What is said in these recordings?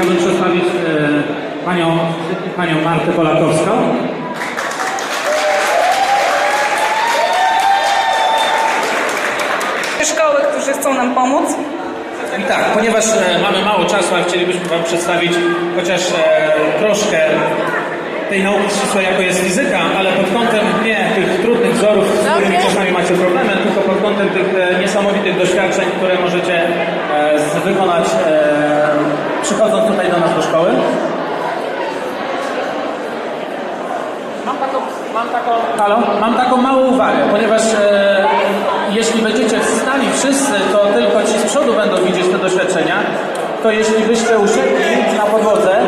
chciałbym przedstawić e, panią, panią Martę Polakowską. szkoły, którzy chcą nam pomóc. I tak, ponieważ e, mamy mało czasu, a chcielibyśmy Wam przedstawić chociaż e, troszkę tej nauki ścisłej, jako jest fizyka, ale pod kątem nie tych trudnych wzorów, z którymi czasami macie problemy, tylko pod kątem tych e, niesamowitych doświadczeń, które możecie e, z- wykonać e, przychodząc tutaj do nas do szkoły. Mam taką, mam taką, halo? Mam taką małą uwagę, ponieważ e, jeśli będziecie wstali wszyscy, to tylko ci z przodu będą widzieć te doświadczenia, to jeśli byście usiedli na podłodze,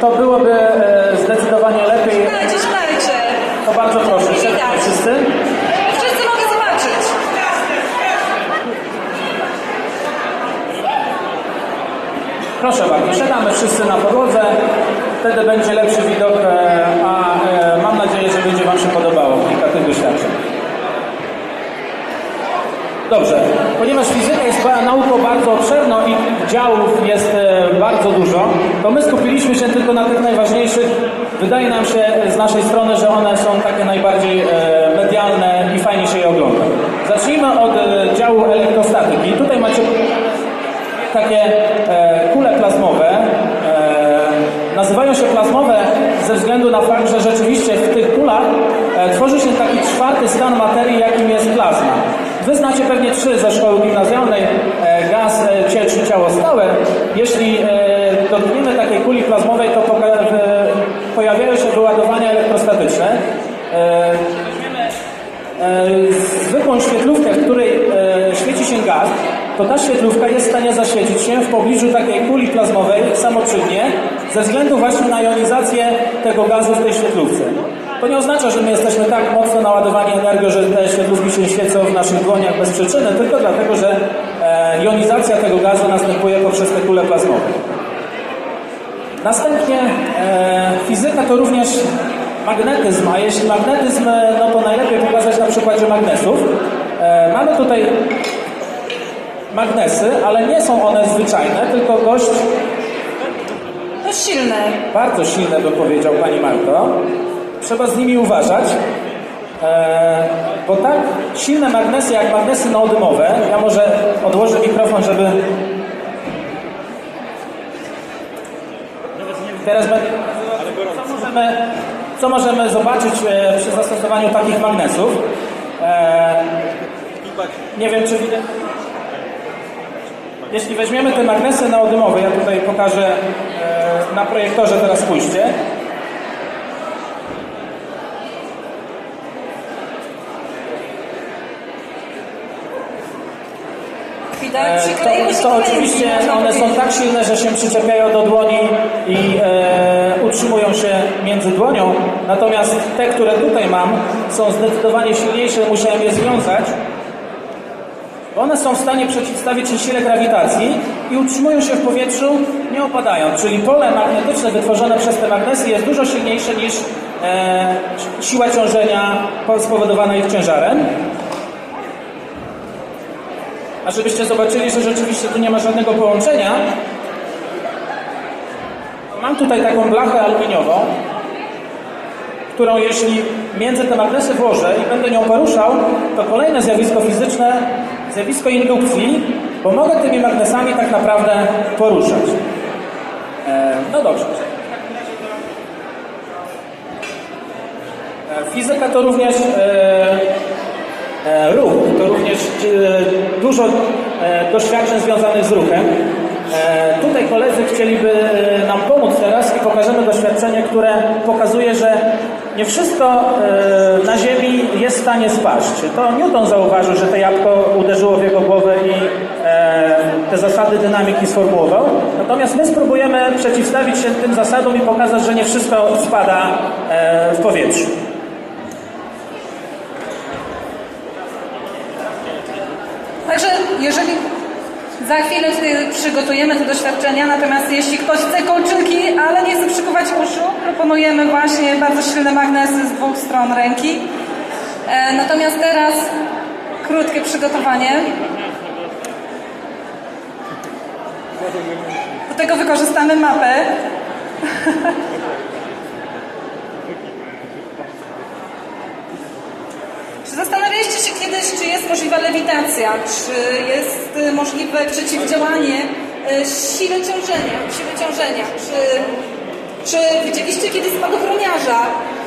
to byłoby e, zdecydowanie lepiej. To bardzo proszę. Wszyscy mogę zobaczyć. Proszę bardzo, siadamy wszyscy na podłodze, wtedy będzie lepszy widok, e, a e, mam nadzieję, że będzie Wam się podobało kilka tych doświadczeń. Dobrze, ponieważ fizyka jest nauką bardzo obszerną i działów jest e, bardzo dużo, to my skupiliśmy się tylko na tych najważniejszych. Wydaje nam się z naszej strony, że one są takie najbardziej medialne i fajnie się je ogląda. Zacznijmy od działu elektrostatyki. Tutaj macie takie nazywają się plazmowe ze względu na fakt, że rzeczywiście w tych kulach e, tworzy się taki czwarty stan materii, jakim jest plazma. Wy znacie pewnie trzy ze szkoły gimnazjalnej, e, gaz, e, ciecz i ciało stałe. Jeśli dotkniemy takiej kuli plazmowej, to pojawiają się wyładowania elektrostatyczne. Zwykłą świetlówkę, w której świeci się gaz, to ta świetlówka jest w stanie zaświecić się w pobliżu takiej kuli plazmowej samoczynnie ze względu właśnie na jonizację tego gazu w tej świetlówce. To nie oznacza, że my jesteśmy tak mocno naładowani energią, że te świetlówki się świecą w naszych dłoniach bez przyczyny, tylko dlatego, że e, jonizacja tego gazu następuje poprzez te kule plazmowe. Następnie e, fizyka to również magnetyzm, a jeśli magnetyzm, e, no to najlepiej pokazać na przykładzie magnesów. Mamy tutaj magnesy, ale nie są one zwyczajne, tylko dość To silne. bardzo silne, bym powiedział Pani Marto. Trzeba z nimi uważać, e, bo tak silne magnesy jak magnesy neodymowe, ja może odłożę mikrofon, żeby... Teraz będę... Co możemy, co możemy zobaczyć e, przy zastosowaniu takich magnesów? E, nie wiem, czy widać... Jeśli weźmiemy te magnesy neodymowe, ja tutaj pokażę e, na projektorze, teraz spójrzcie. E, To, to oczywiście one są tak silne, że się przyczepiają do dłoni i e, utrzymują się między dłonią. Natomiast te, które tutaj mam, są zdecydowanie silniejsze, musiałem je związać. One są w stanie przeciwstawić się sile grawitacji i utrzymują się w powietrzu, nie opadają. Czyli pole magnetyczne wytworzone przez te magnesy jest dużo silniejsze niż e, siła ciążenia spowodowana ich ciężarem. A żebyście zobaczyli, że rzeczywiście tu nie ma żadnego połączenia, mam tutaj taką blachę aluminiową, którą jeśli między te magnesy włożę i będę nią poruszał, to kolejne zjawisko fizyczne, zjawisko indukcji, bo mogę tymi magnesami tak naprawdę poruszać. E, no dobrze. E, Fizyka to również e, e, ruch, to również e, dużo e, doświadczeń związanych z ruchem. E, tutaj koledzy chcieliby e, nam pomóc teraz i pokażemy doświadczenie, które pokazuje, że nie wszystko e, na Ziemi jest w stanie spaść. To Newton zauważył, że to jabłko uderzyło w jego głowę i te zasady dynamiki sformułował. Natomiast my spróbujemy przeciwstawić się tym zasadom i pokazać, że nie wszystko spada w powietrzu. Za chwilę przygotujemy te doświadczenia, natomiast jeśli ktoś chce kolczynki, ale nie chce przykuwać uszu, proponujemy właśnie bardzo silne magnesy z dwóch stron ręki. E, natomiast teraz krótkie przygotowanie. Do tego wykorzystamy mapę. Czy zastanawialiście się kiedyś, czy jest możliwa lewitacja, czy jest y, możliwe przeciwdziałanie y, sile ciążenia, siły ciążenia, czy, czy widzieliście kiedyś spadochroniarza,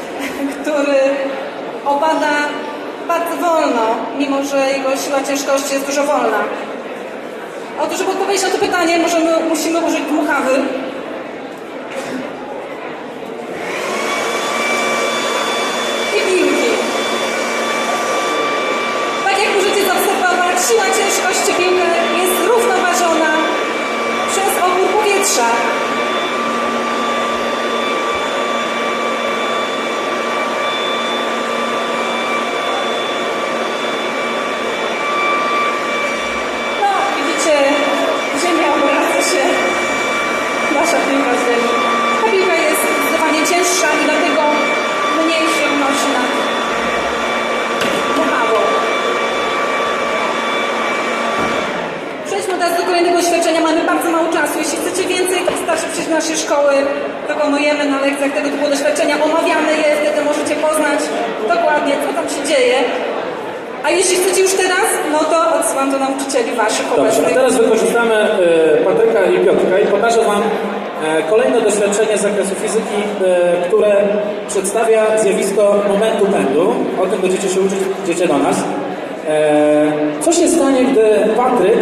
który opada bardzo wolno, mimo że jego siła ciężkości jest dużo wolna? Otóż, żeby odpowiedzieć na to pytanie, możemy, musimy użyć dmuchawy. I piłki. Tak jak możecie zaobserwować, siła ciężkości piłki jest równoważona przez opór powietrza. No, widzicie, ziemia obraca się, nasza piłka z ziemi. Ta piłka jest zdecydowanie cięższa i dlatego mniej się unosi nad Mojawą. Przejdźmy teraz do kolejnego doświadczenia. Mamy bardzo mało czasu. Jeśli chcecie więcej, to wystarczy przyjść do naszej szkoły. Wykonujemy na lekcjach tego typu doświadczenia. Omawiamy je, wtedy możecie poznać dokładnie, co tam się dzieje. A jeśli chcecie już teraz, no to odsyłam do nauczycieli waszych Dobrze, a teraz wykorzystamy e, Patryka i Piotrka i pokażę Wam e, kolejne doświadczenie z zakresu fizyki, e, które przedstawia zjawisko momentu pędu. O tym będziecie się uczyć, idziecie do nas. Co się stanie, gdy Patryk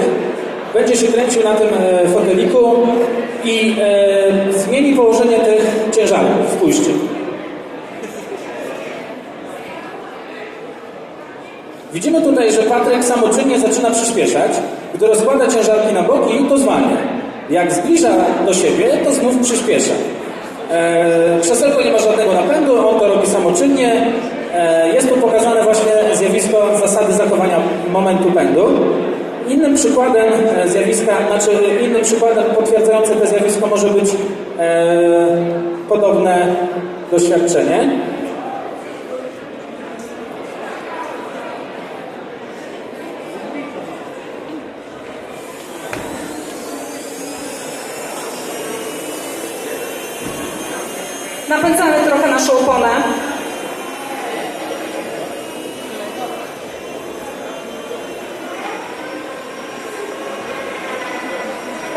będzie się kręcił na tym e, foteliku i e, zmieni położenie tych ciężarów? Spójrzcie. Widzimy tutaj, że Patryk samoczynnie zaczyna przyspieszać. Gdy rozkłada ciężarki na boki, to zwalnia. Jak zbliża do siebie, to znów przyspiesza. E, krzesełko nie ma żadnego napędu, on to robi samoczynnie. E, jest tu pokazane właśnie zjawisko zasady zachowania momentu pędu. Innym przykładem e, zjawiska, znaczy innym przykładem potwierdzającym to zjawisko może być e, podobne doświadczenie. Napędzamy trochę naszą oponę.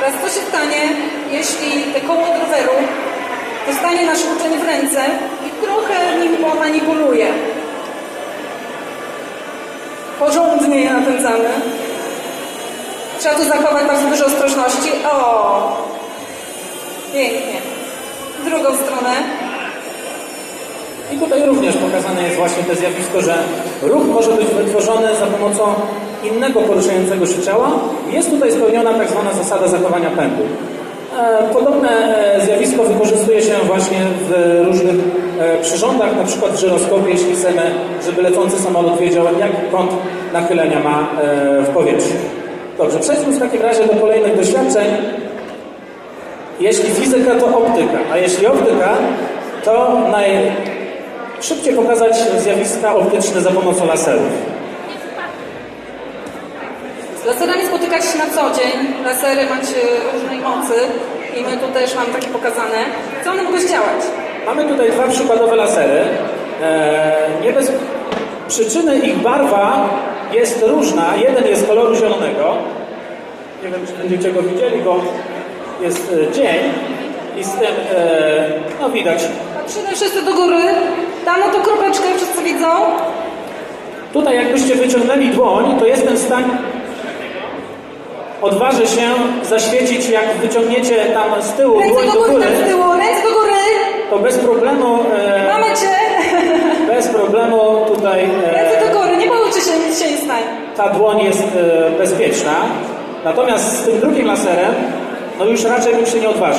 Teraz co się stanie, jeśli te koło od roweru dostanie nasz uczeń w ręce i trochę nim pomanipuluje? Porządnie je napędzamy. Trzeba tu zachować bardzo dużo ostrożności. O! Pięknie. W drugą stronę. I tutaj również pokazane jest właśnie to zjawisko, że ruch może być wytworzony za pomocą innego poruszającego się ciała. Jest tutaj spełniona tak zwana zasada zachowania pędu. E, Podobne e, zjawisko wykorzystuje się właśnie w różnych e, przyrządach, na przykład w żyroskopie, jeśli chcemy, żeby lecący samolot wiedział, jaki kąt nachylenia ma w powietrzu. Dobrze, przejdźmy w takim razie do kolejnych doświadczeń. Jeśli fizyka, to optyka, a jeśli optyka, to najszybciej pokazać zjawiska optyczne za pomocą laserów. Laserami spotykacie się na co dzień. Lasery macie różnej mocy i my tu też mam takie pokazane. Co one mogą działać? Mamy tutaj dwa przykładowe lasery. Eee, nie bez przyczyny ich barwa jest różna. Jeden jest koloru zielonego. Nie wiem, czy będziecie go widzieli, bo jest e, dzień i z tym, e, no widać, Patrzymy wszyscy do góry. Tam na tą kropeczkę wszyscy widzą. Tutaj jakbyście wyciągnęli dłoń, to jestem w stanie odważy się zaświecić, jak wyciągniecie tam z tyłu Ręce dłoń do góry, góry, tam z tyłu. Ręce do góry. to bez problemu, e, Mamy cię. bez problemu tutaj e, Ręce do góry. Nie bójcie się, nic się nie stanie. ta dłoń jest e, bezpieczna. Natomiast z tym drugim laserem, no już raczej bym się nie odważył.